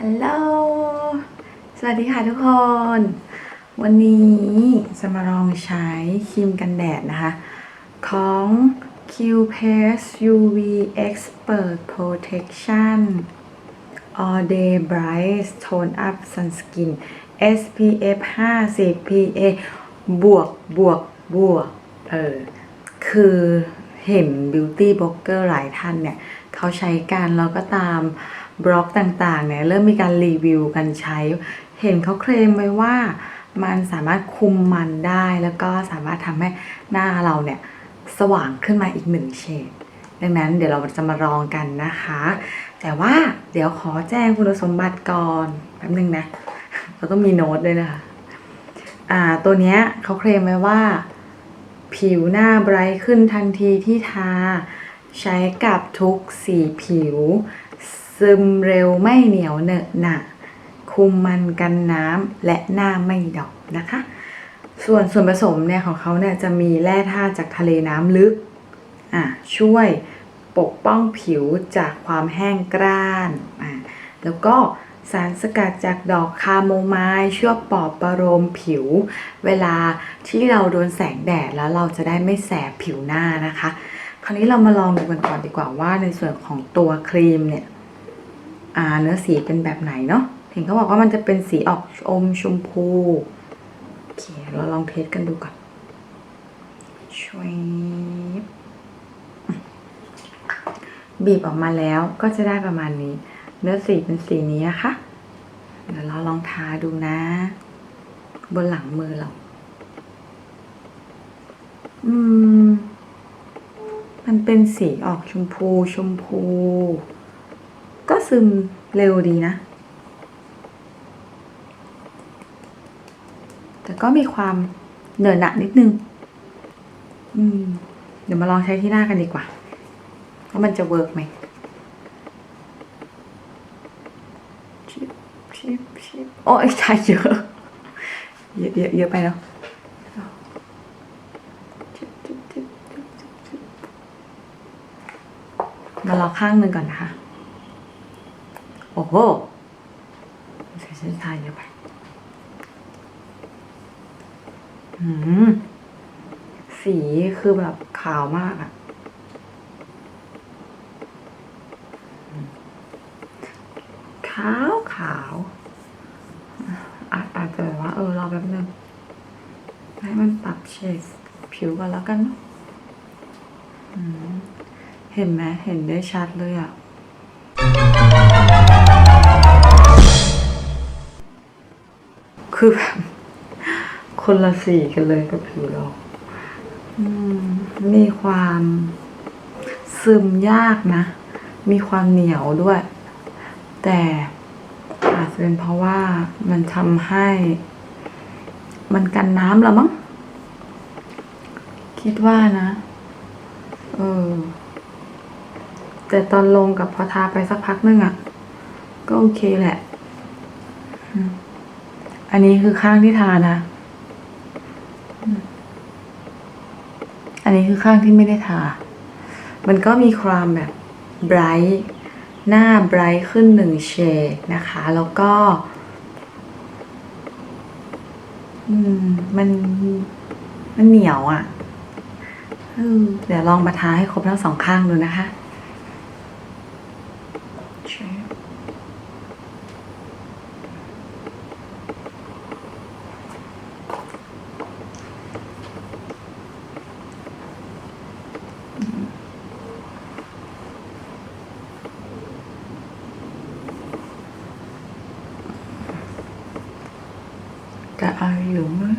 ฮัลโหล สวัสดีค่ะทุกคน วันนี้จะมาลองใช้ครีมกันแดดนะคะ ของ Q Paste UV Expert Protection All Day Bright Tone Up Sunscreen SPF 50 PA บวกบวกบวก เออ คือเห็นบิวตี้บล็อกเกอร์หลายท่านเนี่ย เขาใช้กันแล้วก็ตาม บล็อกต่างๆเนี่ยเริ่มมีการรีวิวกันใช้ เห็นเขาเคลมไว้ว่ามันสามารถคุมมันได้แล้วก็สามารถทำให้หน้าเราเนี่ยสว่างขึ้นมาอีกหนึ่งเฉดดังนั้นเดี๋ยวเราจะมาลองกันนะคะ แต่ว่าเดี๋ยวขอแจ้งคุณสมบัติก่อนแป๊บนึงนะเราต้องมีโน้ตด้วยนะคะอ่าตัวเนี้ยเขาเคลมไว้ว่า ผิวหน้าไบรท์ขึ้นทันทีที่ทา ใช้กับทุกสีผิว ซึมเร็วไม่เหนียวเหนอะหนะคุมมันกันน้ำและหน้าไม่ดอกนะคะ ส่วนส่วนผสมเนี่ยของเขาเนี่ยจะมีแร่ธาตุจากทะเลน้ำลึกอะช่วยปกป้องผิวจากความแห้งกร้านอะแล้วก็สารสกัดจากดอกคาโมไมล์ช่วยปลอบประโลมผิว เวลาที่เราโดนแสงแดดแล้วเราจะได้ไม่แสบผิวหน้านะคะ คราวนี้เรามาลองดูกันก่อนดีกว่าว่าในส่วนของตัวครีมเนี่ย เนื้อสีเป็นแบบไหนเนาะเห็นเขาบอกว่ามันจะเป็นสีออกอมชมพูโอเคเราลองเทสกันดูก่อนช่วยบีบออกมาแล้วก็จะได้ประมาณนี้ เนื้อสีเป็นสีนี้นะคะเดี๋ยวเราลองทาดูนะ บนหลังมือเราอืม มันเป็นสีออกชมพูชมพู ซึมเร็วดีนะ แต่ก็มีความเหนอะหนะนิดนึง อืม เดี๋ยวมาลองใช้ที่หน้ากันดีกว่า ว่ามันจะเวิร์กไหมชิบชิบชิบโอ้ยใช้เยอะเยอะเยอะเยอะไปแล้วมาลองข้างหนึ่งก่อนนะคะ โอ้โหใช้เส้นทายเยอะไปอืมสีคือแบบขาวมากอะขาวขาวอาจอาจจะแบบว่า เออรอแป๊บนึงให้มันปรับเฉดผิวก่อนแล้วกันเนอะอืมเห็นไหมเห็นได้ชัดเลยอะ คือแบบคนละสีกันเลยกับผิวเรามมีความซึมยากนะ มีความเหนียวด้วย แต่อาจจะเป็นเพราะว่ามันทำให้ มันกันน้ำละมั้ง คิดว่านะ เออ แต่ตอนลงกับพอทาไปสักพักนึงอะ่ะ ก็โอเคแหละ อืม อันนี้คือข้างที่ทานะ อันนี้คือข้างที่ไม่ได้ทา มันก็มีความแบบไบรท์หน้าไบรท์ขึ้นหนึ่งเฉดนะคะ แล้วก็ อืม มัน มันเหนียวอะ่ะเดี๋ยวลองมาทาให้ครบทั้งสองข้างดูนะคะ จะเอาอยู่มั้ง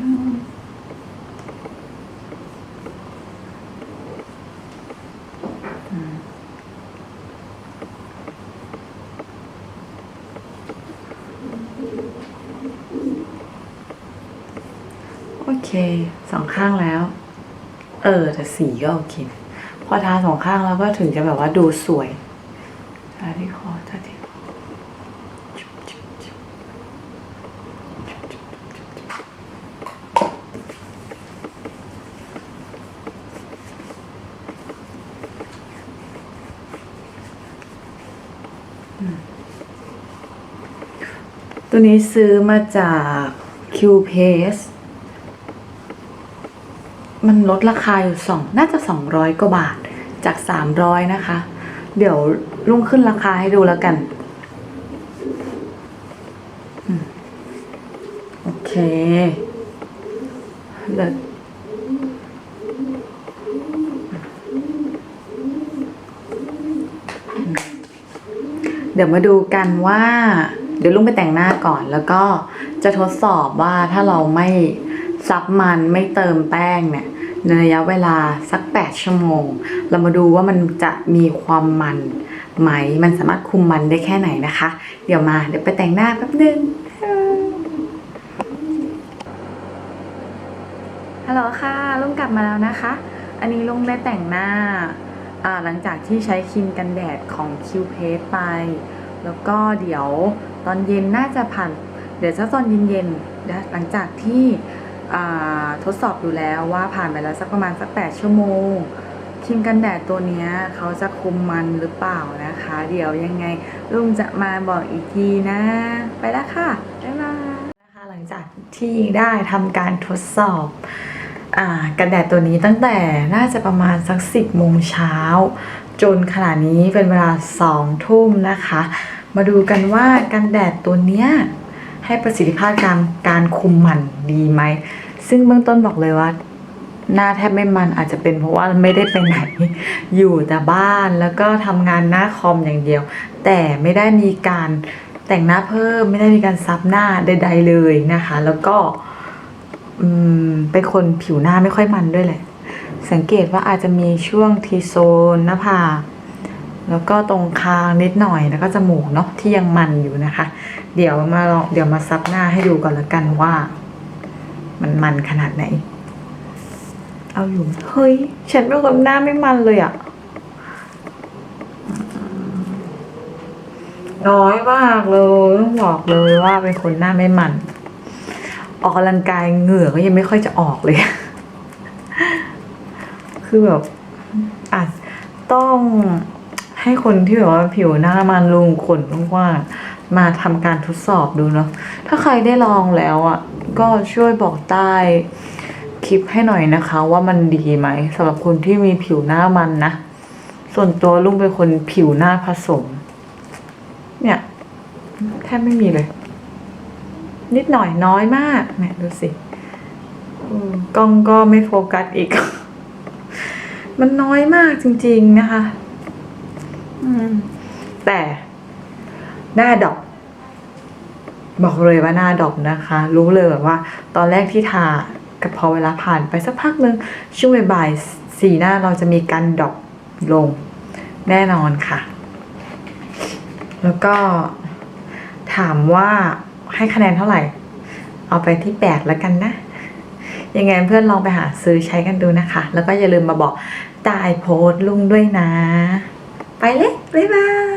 โอเค สองข้างแล้ว เออ แต่สีก็โอเค พอทาสองข้างแล้วก็ถึงจะแบบว่าดูสวยทาที่คอทาที่คอจุ๊บจุ๊บจุ๊บ ตัวนี้ซื้อมาจาก Q Pace มันลดราคาอยู่สองน่าจะสองร้อยกว่าบาทจากสามร้อยนะคะ เดี๋ยวลุงขึ้นราคาให้ดูแล้วกัน โอเคเลิศเดี๋ยวมาดูกันว่า เดี๋ยวลุงไปแต่งหน้าก่อน แล้วก็จะทดสอบว่าถ้าเราไม่ซับมันไม่เติมแป้งเนี่ยในระยะเวลาสัก 8 ชั่วโมง เรามาดูว่ามันจะมีความมันไหม มันสามารถคุมมันได้แค่ไหนนะคะ เดี๋ยวมาเดี๋ยวไปแต่งหน้าแป๊บนึงฮัลโหลค่ะลุงกลับมาแล้วนะคะ อันนี้ลุงได้แต่งหน้าหลังจากที่ใช้ครีมกันแดดของ Q p a s ไป แล้วก็เดี๋ยว ตอนเย็นน่าจะผ่าน เดี๋ยวจะตอนเย็นๆหลังจากที่ทดสอบดูแล้วว่าผ่านไปแล้วสักประมาณสัก 8 ชั่วโมงครีมกันแดดตัวนี้เขาจะคุมมันหรือเปล่านะคะ เดี๋ยวยังไงลุงจะมาบอกอีกทีนะ ไปแล้วค่ะ บ๊ายบายนะคะหลังจากที่ได้ทำการทดสอบอกันแดดตัวนี้ตั้งแต่น่าจะประมาณสัก 10โมงเช้า จนขณะนี้เป็นเวลา 2 ทุ่มนะคะ มาดูกันว่ากันแดดตัวเนี้ยให้ประสิทธิภาพการการคุมมันดีไหม ซึ่งเบื้องต้นบอกเลยว่า หน้าแทบไม่มันอาจจะเป็นเพราะว่าไม่ได้ไปไหน อยู่แต่บ้านแล้วก็ทำงานหน้าคอมอย่างเดียว แต่ไม่ได้มีการแต่งหน้าเพิ่มไม่ได้มีการซับหน้าใด ๆเลยนะคะ แล้วก็เป็นคนผิวหน้าไม่ค่อยมันด้วยแหละ สังเกตว่าอาจจะมีช่วงทีโซนหน้าผาก แล้วก็ตรงคางนิดหน่อยแล้วก็จมูกเนาะที่ยังมันอยู่นะคะ เดี๋ยวมาลองเดี๋ยวมาซับหน้าให้ดูก่อนละกันว่า มันมันขนาดไหน เอาอยู่เฮ้ยฉันเป็นคนหน้าไม่มันเลยอะน้อยมากเลยต้องบอกเลยว่าเป็นคนหน้าไม่มัน ออกกำลังกายเหงื่อก็ยังไม่ค่อยจะออกเลย คือแบบอาจต้อง ให้คนที่แบบว่าผิวหน้ามันลุงขนว่างๆมาทำการทดสอบดูเนาะถ้าใครได้ลองแล้วอะก็ช่วยบอกใต้คลิปให้หน่อยนะคะ ว่ามันดีไหมสำหรับคนที่มีผิวหน้ามันนะ ส่วนตัวลุงเป็นคนผิวหน้าผสม เนี่ยแทบไม่มีเลย นิดหน่อยน้อยมากเนี่ยดูสิกล้องก็ไม่โฟกัสอีก มันน้อยมากจริง ๆนะคะ แต่หน้าดอก บอกเลยว่าหน้าดอกนะคะ รู้เลยแบบว่า ตอนแรกที่ทากับพอเวลาผ่านไปสักพักหนึ่งช่วงบ่ายสีหน้าเราจะมีการดอกลงแน่นอนค่ะ แล้วก็ถามว่าให้คะแนนเท่าไหร่ เอาไปที่แปดแล้วกันนะ ยังไงเพื่อนลองไปหาซื้อใช้กันดูนะคะ แล้วก็อย่าลืมมาบอกตายโพสต์ลุงด้วยนะ ไปเลยบ๊ายบาย